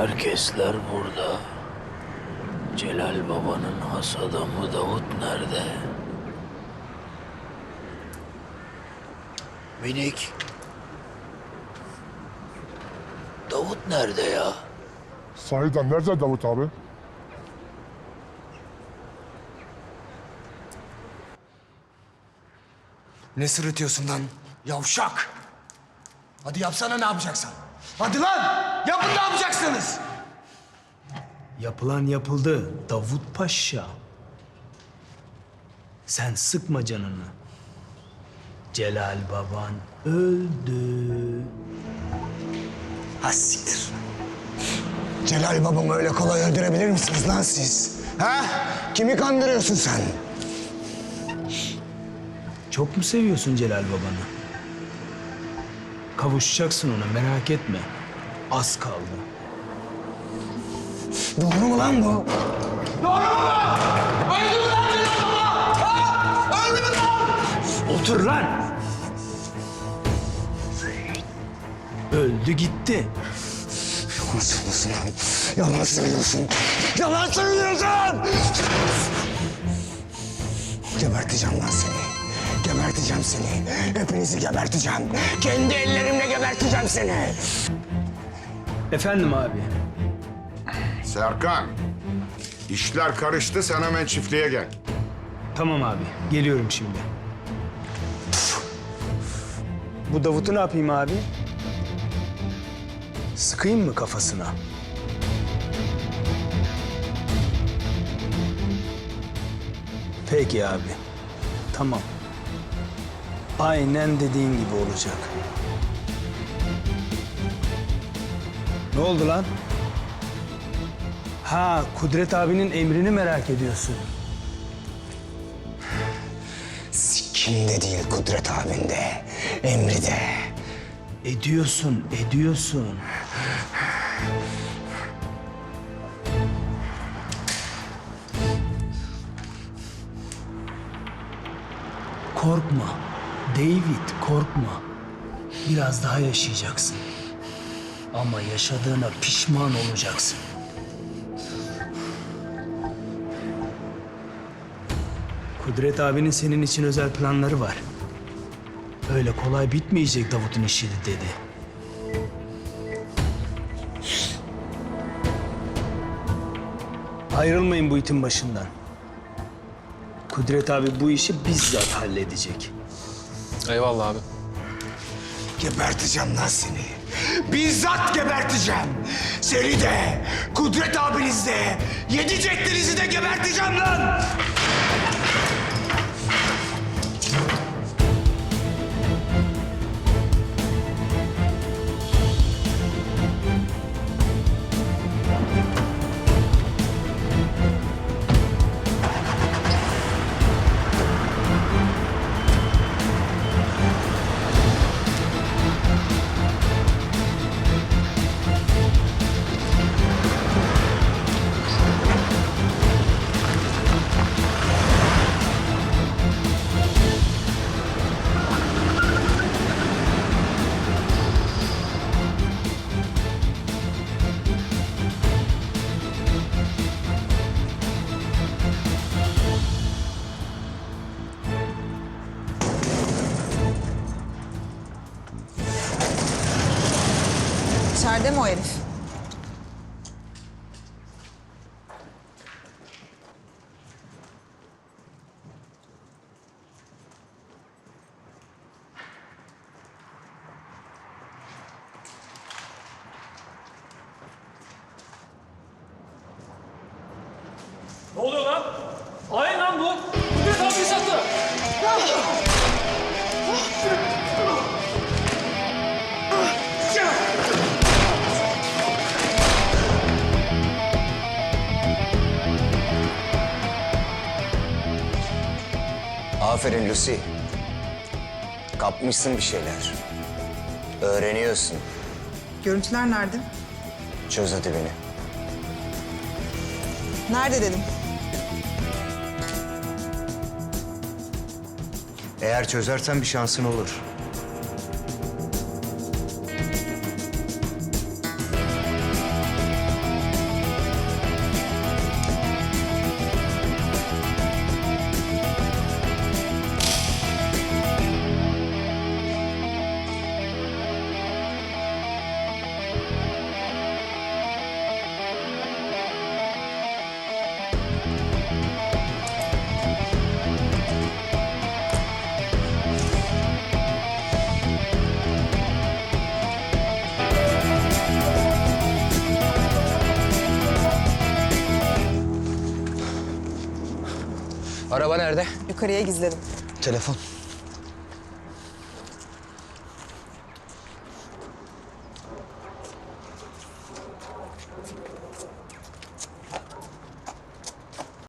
Herkesler burada. Celal Baba'nın has adamı Davut nerede? Minik. Davut nerede ya? Sahiden nerede Davut abi? Ne sırıtıyorsun lan? Yavşak! Hadi yapsana ne yapacaksan. Hadi lan! Yapın ne yapacaksınız? Yapılan yapıldı Davut Paşa. Sen sıkma canını. Celal baban öldü. Ha siktir. Celal babamı öyle kolay öldürebilir misiniz lan siz? Ha? Kimi kandırıyorsun sen? Çok mu seviyorsun Celal babanı? Kavuşacaksın ona merak etme. Az kaldı. Doğru mu lan bu? Otur lan! Öldü gitti. Yalan söylüyorsun lan. Yalan söylüyorsun. Yalan söylüyorsun! Geberteceğim lan seni. Geberteceğim seni. Hepinizi geberteceğim. Kendi ellerimle geberteceğim seni. Efendim abi. Serkan, işler karıştı. Sen hemen çiftliğe gel. Tamam abi. Geliyorum şimdi. Bu Davut'u ne yapayım abi? Sıkayım mı kafasına? Peki abi. Tamam. Aynen dediğin gibi olacak. Ne oldu lan? Ha, Kudret abinin emrini merak ediyorsun. Kimde değil Kudret abinde. Emri de. Ediyorsun, ediyorsun. Korkma. David, korkma. Biraz daha yaşayacaksın. Ama yaşadığına pişman olacaksın. Kudret abinin senin için özel planları var. Öyle kolay bitmeyecek Davut'un işi dedi. Ayrılmayın bu itin başından. Kudret abi bu işi bizzat halledecek. Eyvallah abi. Geberteceğim lan seni. Bizzat geberteceğim. Seni de, Kudret abiniz de, yedi ceddinizi de geberteceğim lan. İçeride mi o herif? Ne oluyor lan? Hain lan bu. Aferin Lucy. Kapmışsın bir şeyler. Öğreniyorsun. Görüntüler nerede? Çöz hadi beni. Nerede dedim. Eğer çözersen bir şansın olur. Araba nerede? Yukarıya gizledim. Telefon.